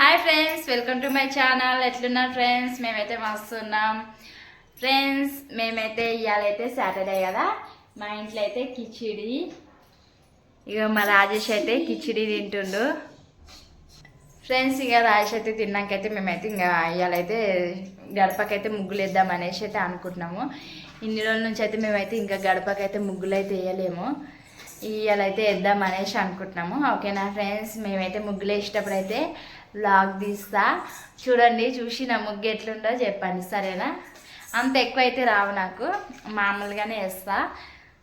Hi friends welcome to my channel ఎట్లున్నారు friends మేమైతే మస్తున్నాం. ఫ్రెండ్స్ మేమైతే ఇవాళైతే సాటర్డే కదా. మా ఇంట్లో అయితే కిచిడి. ఇక మా రాజేష్ అయితే కిచిడి తింటుండు. ఫ్రెండ్స్ ఇక రాజేష్ అయితే తిన్నాకైతే మేమైతే ఇంకా ఇవాళైతే గడపకైతే ముగ్గులు వేద్దాం అనేసి అయితే అనుకుంటున్నాము. ఇన్ని రోజుల నుంచి అయితే మేమైతే ఇంకా గడపకైతే ముగ్గులు అయితే వేయలేము ఇవాళైతే వేద్దాం అనేసి అనుకుంటున్నాము. ఓకేనా ఫ్రెండ్స్ మేమైతే ముగ్గులు వేసేటప్పుడు అయితే లాగ్ తీస్తా. చూడండి చూసి నా ముగ్గు ఎట్లుందో చెప్పండి సరేనా? అంత ఎక్కువ అయితే రావు నాకు. మామూలుగానే వేస్తా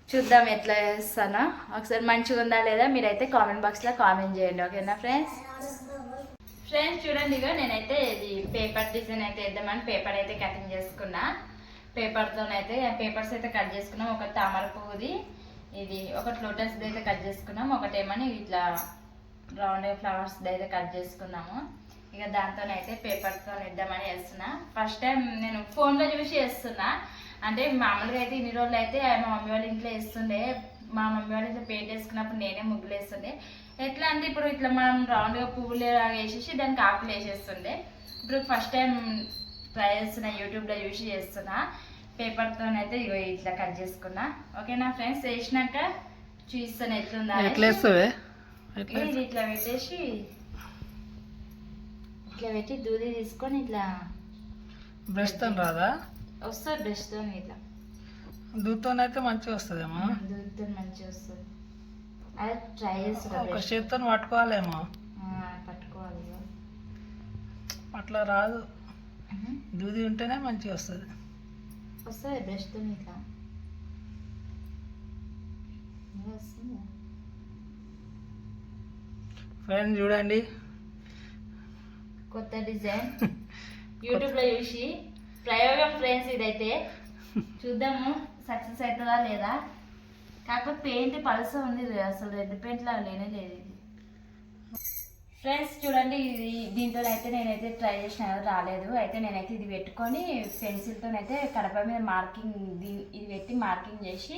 చూద్దాం ఎట్లా వేస్తానో ఒకసారి మంచిగా ఉందా లేదా మీరైతే కామెంట్ బాక్స్లో కామెంట్ చేయండి ఓకేనా ఫ్రెండ్స్? ఫ్రెండ్స్ చూడండి ఇగో నేనైతే ఇది పేపర్ డిజైన్ అయితే వేద్దామని పేపర్ అయితే కటింగ్ చేసుకున్నా. పేపర్తోనైతే పేపర్స్ అయితే కట్ చేసుకున్నాం. ఒక తామర పువ్వుది ఇది ఒకటి లోటస్ అయితే కట్ చేసుకున్నాం. ఒకటేమని ఇట్లా రౌండ్ ఫ్లవర్స్ అయితే కట్ చేసుకున్నాము. ఇక దాంతోనైతే పేపర్తో ఇద్దామని వేస్తున్నా ఫస్ట్ టైం నేను ఫోన్లో చూసి వేస్తున్నా అంటే మామూలుగా అయితే ఇన్ని రోజులు అయితే మా మమ్మీ వాళ్ళ ఇంట్లో వేస్తుండే మా మమ్మీ వాళ్ళు ఇంట్లో పెయింట్ వేసుకున్నప్పుడు నేనే ముగ్గులు వేస్తుండే. ఎట్లా అంటే ఇప్పుడు ఇట్లా మనం రౌండ్గా పువ్వులు వేసేసి దానికి ఆకులు వేసేస్తుండే. ఇప్పుడు ఫస్ట్ టైం ట్రై చేస్తున్నా యూట్యూబ్లో చూసి చేస్తున్నా. పేపర్తోనైతే ఇగో ఇట్లా కట్ చేసుకున్నా. ఓకేనా ఫ్రెండ్స్ వేసినాక చూస్తాను ఎట్లుందా ఎట్లా వేస్తావే? ఎట్లా ఇది ఇట్లా పెట్టేసి ఇట్లా పెట్టి దూది తీసుకొని ఇట్లా బ్రష్తో రాదా వస్తుంది బ్రష్తో ఇట్లా దూతోనైతే మంచిగా వస్తుందేమో దూదితో మంచిగా వస్తుంది అదే ట్రై చేస్తున్నా ఒక చేత్తో పట్టుకోవాలేమో పట్టుకోవాలి. అట్లా రాదు. దూది ఉంటేనే మంచిగా వస్తుంది వస్తుంది బ్రష్తో ఇట్లా వస్తుందా? ఫ్రెండ్ చూడండి. కొత్త డిజైన్. యూట్యూబ్లో చూసి ప్రయోగం ఫ్రెండ్స్ ఇదైతే. చూద్దాము సక్సెస్ అవుతుందా లేదా? కాకపోతే పెయింట్ పలస ఉంది అసలు రెడ్ పెయింట్ లా లేనే లేదు ఇది. ఫ్రెండ్స్ చూడండి ఇది దీంతో అయితే నేనైతే ట్రై చేసిన రాలేదు. అయితే నేనైతే ఇది పెట్టుకొని పెన్సిల్తో అయితే కడప మీద మార్కింగ్ ఇది పెట్టి మార్కింగ్ చేసి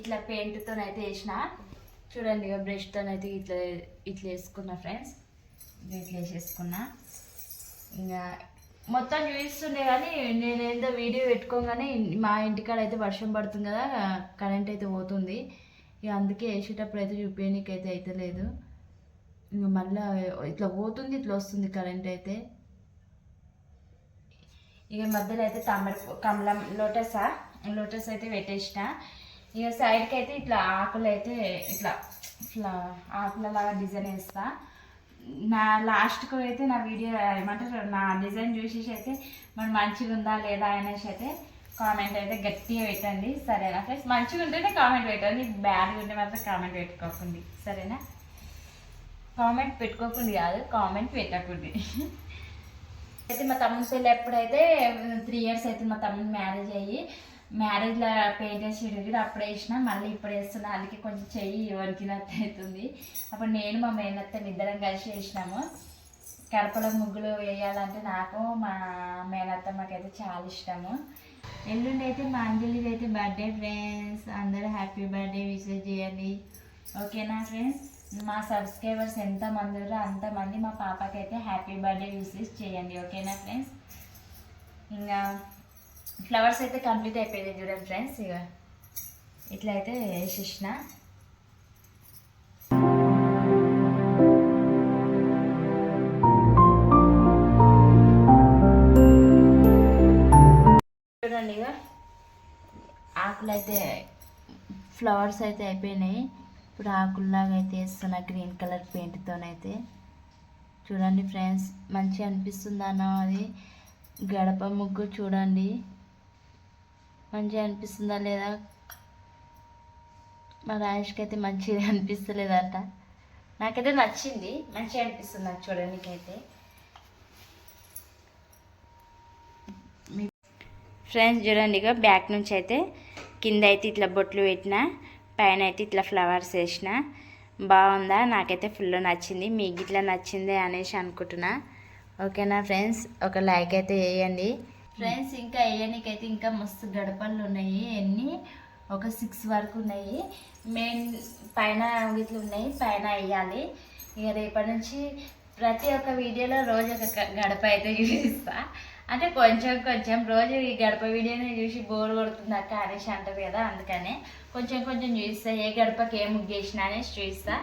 ఇట్లా పెయింట్తో అయితే వేసిన. చూడండి ఇక బ్రష్తో అయితే ఇట్లా ఇట్లా వేసుకున్నా ఫ్రెండ్స్ ఇట్లా వేసేసుకున్నా. ఇంకా మొత్తం చూపిస్తుండే కానీ నేను ఏందో వీడియో పెట్టుకోగానే మా ఇంటికాడ అయితే వర్షం పడుతుంది కదా కరెంట్ అయితే పోతుంది. ఇక అందుకే వేసేటప్పుడు అయితే చూపించడానికి అయితే లేదు. ఇంకా మళ్ళీ ఇట్లా పోతుంది ఇట్లా వస్తుంది కరెంట్ అయితే. ఇక మధ్యలో అయితే తమిళ కమలం లోటసా లోటస్ అయితే పెట్టేసిన. ఇక సైడ్కి అయితే ఇట్లా ఆకులు అయితే ఇట్లా ఇట్లా ఆకుల లాగా డిజైన్ వేస్తా. నా లాస్ట్కు అయితే నా వీడియో ఏమంటారు నా డిజైన్ చూసేసి అయితే మరి మంచిగా ఉందా లేదా అనేసి అయితే కామెంట్ అయితే గట్టిగా పెట్టండి. సరేనా ఫ్రెండ్స్ మంచిగా ఉంటేనే కామెంట్ పెట్టండి. బ్యాడ్గా ఉంటే మాత్రం కామెంట్ పెట్టుకోకండి. సరేనా? కామెంట్ పెట్టుకోకుండా కాదు కామెంట్ పెట్టకండి. అయితే మా తమ్ముడు పెళ్ళి ఎప్పుడైతే త్రీ ఇయర్స్ అయితే మా తమ్ముడు మ్యారేజ్ అయ్యి మ్యారేజ్లో పెయింట్ చేసి కూడా అప్పుడు వేసిన మళ్ళీ ఇప్పుడు వేస్తున్నా అందుకే కొంచెం చెయ్యి వణికినట్టు అవుతుంది. అప్పుడు నేను మా మేనత్తని ఇద్దరం కలిసి వేసినాము కడపలో ముగ్గులు వేయాలంటే నాకు మా మేనత్తమ్మకైతే చాలా ఇష్టము. ఎల్లుండి అయితే మా అంజలిది అయితే బర్త్డే ఫ్రెండ్స్ అందరూ హ్యాపీ బర్త్డే విషెస్ చేయండి. ఓకేనా ఫ్రెండ్స్ మా సబ్స్క్రైబర్స్ ఎంతమంది ఉన్నారో అంతమంది మా పాపకైతే హ్యాపీ బర్త్డే విషెస్ చేయండి. ఓకేనా ఫ్రెండ్స్ ఇంకా ఫ్లవర్స్ అయితే కంప్లీట్ అయిపోయింది చూడండి ఫ్రెండ్స్ ఇక ఇట్లా అయితే వేసేసిన. చూడండి ఇక ఆకులు అయితే ఫ్లవర్స్ అయితే అయిపోయినాయి. ఇప్పుడు ఆకుల్లాగా అయితే వేస్తున్నా గ్రీన్ కలర్ పెయింట్తోనైతే చూడండి ఫ్రెండ్స్ మంచిగా అనిపిస్తుందా అన్న అది. గడప ముగ్గు చూడండి. మంచిగా అనిపిస్తుందా లేదా? మా రాజేష్కి అయితే మంచిగా అనిపిస్తలేదంట. నాకైతే నచ్చింది. మంచిగా అనిపిస్తుంది నాకు చూడడానికైతే. ఫ్రెండ్స్ చూడండి ఇక బ్యాక్ నుంచి అయితే కింద అయితే ఇట్లా బొట్లు పెట్టిన పైన అయితే ఇట్లా ఫ్లవర్స్ వేసిన బాగుందా? నాకైతే ఫుల్ నచ్చింది. మీకు ఇట్లా నచ్చిందే అనేసి అనుకుంటున్నా. ఓకేనా ఫ్రెండ్స్ ఒక లైక్ అయితే వేయండి. ఫ్రెండ్స్ ఇంకా వేయడానికైతే ఇంకా మస్తు గడపలు ఉన్నాయి ఎన్ని? ఒక సిక్స్ వరకు ఉన్నాయి. మెయిన్ పైన ఇట్లా ఉన్నాయి. పైన వేయాలి. ఇక రేపటి నుంచి ప్రతి ఒక్క వీడియోలో రోజు ఒక గ- గడప అయితే చూపిస్తా. అంటే కొంచెం కొంచెం రోజు ఈ గడప వీడియోని చూసి బోర్ కొడుతుంది అక్క అనేసి అంటది కదా అందుకనే కొంచెం కొంచెం చూపిస్తా. ఏ గడపకి ఏ ముగ్గేసినా అనేసి చూపిస్తా.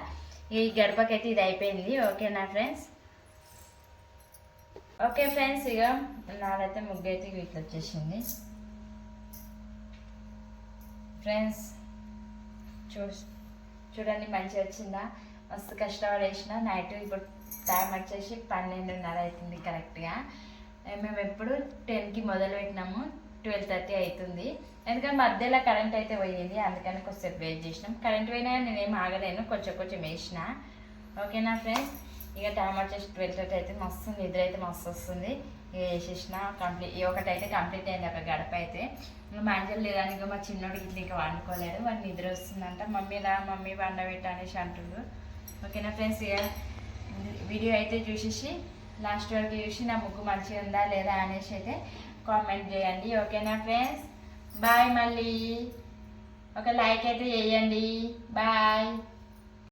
ఈ గడపకైతే ఇది అయిపోయింది. ఓకేనా ఫ్రెండ్స్ ఓకే ఫ్రెండ్స్ ఇక నాదైతే ముగ్గు అయితే ఇట్లా వచ్చేసింది. ఫ్రెండ్స్ చూ చూడండి మంచిగా వచ్చిందా? మస్తు కష్టపడి వేసిన నైట్ ఇప్పుడు టైం వచ్చేసి పన్నెండున్నర అవుతుంది కరెక్ట్గా. మేము ఎప్పుడు టెన్కి మొదలు పెట్టినాము ట్వెల్వ్ థర్టీ అవుతుంది ఎందుకంటే మధ్యలో కరెంట్ అయితే పోయింది అందుకని కొంచెంసేపు వెయిట్ చేసినాం. కరెంట్ పోయినా నేనేం ఆగలేను కొంచెం కొంచెం వేసిన. ఓకేనా ఫ్రెండ్స్? ఇక టైం వచ్చేసి ట్వెల్వ్ థర్టీ అయితే మస్తు నిద్ర అయితే మస్తు వస్తుంది. ఇక వేసేసిన కంప్లీట్ ఈ ఒకటి అయితే కంప్లీట్ అయింది ఒక గడప అయితే. ఇంకా మా లేదని ఇంకా మా చిన్నోడికి ఇట్లా ఇంకా వండుకోలేడు వాడు నిద్ర వస్తుందంట. మమ్మీ రా మమ్మీ వండబెట్టు అనేసి అంటుండ్రు ఓకేనా ఫ్రెండ్స్ ఇక వీడియో అయితే చూసేసి లాస్ట్ వరకు చూసి నా ముగ్గు మంచిగా ఉందా లేదా అనేసి అయితే కామెంట్ చేయండి. ఓకేనా ఫ్రెండ్స్ బాయ్ మళ్ళీ. ఒక లైక్ అయితే చేయండి. బాయ్.